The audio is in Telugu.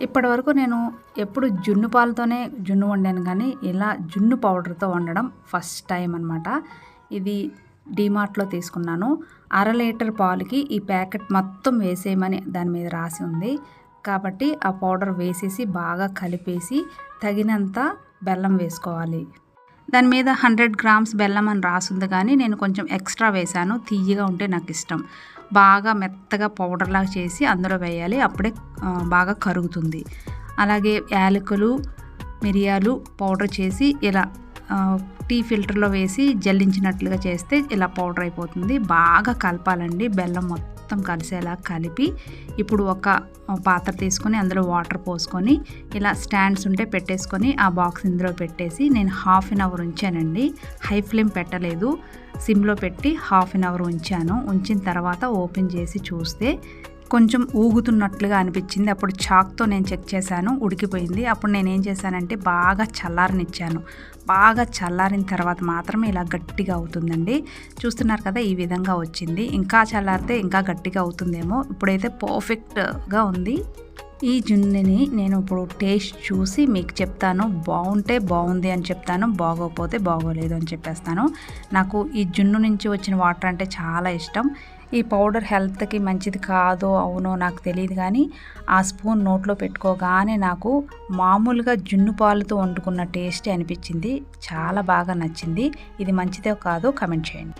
ఇప్పటి వరకు నేను ఎప్పుడు జున్ను పాలతోనే జున్ను వండాను కానీ ఇలా జున్ను పౌడర్తో వండడం ఫస్ట్ టైం అనమాట ఇది డీమార్ట్లో తీసుకున్నాను. అర లీటర్ పాలుకి ఈ ప్యాకెట్ మొత్తం వేసేయమని దాని మీద రాసి ఉంది. కాబట్టి ఆ పౌడర్ వేసేసి బాగా కలిపేసి తగినంత బెల్లం వేసుకోవాలి. దాని మీద హండ్రెడ్ గ్రామ్స్ బెల్లం అని రాసుంది కానీ నేను కొంచెం ఎక్స్ట్రా వేశాను. తీయగా ఉంటే నాకు ఇష్టం. బాగా మెత్తగా పౌడర్లాగా చేసి అందులో వేయాలి. అప్పుడే బాగా కరుగుతుంది. అలాగే యాలకులు మిరియాలు పౌడర్ చేసి ఇలా టీ ఫిల్టర్లో వేసి జల్లించినట్లుగా చేస్తే ఇలా పౌడర్ అయిపోతుంది. బాగా కలపాలండి బెల్లం మొత్తం. మొత్తం కలిసేలా కలిపి ఇప్పుడు ఒక పాత్ర తీసుకొని అందులో వాటర్ పోసుకొని ఇలా స్టాండ్స్ ఉంటే పెట్టేసుకొని ఆ బాక్స్ ఇందులో పెట్టేసి నేను హాఫ్ అన్ అవర్ ఉంచానండి. హై ఫ్లేమ్ పెట్టలేదు. సిమ్లో పెట్టి హాఫ్ అన్ అవర్ ఉంచాను. ఉంచిన తర్వాత ఓపెన్ చేసి చూస్తే కొంచెం ఊగుతున్నట్లుగా అనిపించింది. అప్పుడు చాక్తో నేను చెక్ చేశాను. ఉడికిపోయింది. అప్పుడు నేను ఏం చేశానంటే బాగా చల్లారనిచ్చాను. బాగా చల్లారిన తర్వాత మాత్రమే ఇలా గట్టిగా అవుతుందండి. చూస్తున్నారు కదా ఈ విధంగా వచ్చింది. ఇంకా చల్లారితే ఇంకా గట్టిగా అవుతుందేమో. ఇప్పుడైతే పర్ఫెక్ట్గా ఉంది. ఈ జున్నుని నేను ఇప్పుడు టేస్ట్ చూసి మీకు చెప్తాను. బాగుంటే బాగుంది అని చెప్తాను. బాగోకపోతే బాగోలేదు అని చెప్పేస్తాను. నాకు ఈ జున్ను నుంచి వచ్చిన వాటర్ అంటే చాలా ఇష్టం. ఈ పౌడర్ హెల్త్కి మంచిది కాదో అవునో నాకు తెలియదు కానీ ఆ స్పూన్ నోట్లో పెట్టుకోగానే నాకు మామూలుగా జున్ను పాలతో వండుకున్న టేస్టే అనిపించింది. చాలా బాగా నచ్చింది. ఇది మంచిదో కాదో కమెంట్ చేయండి.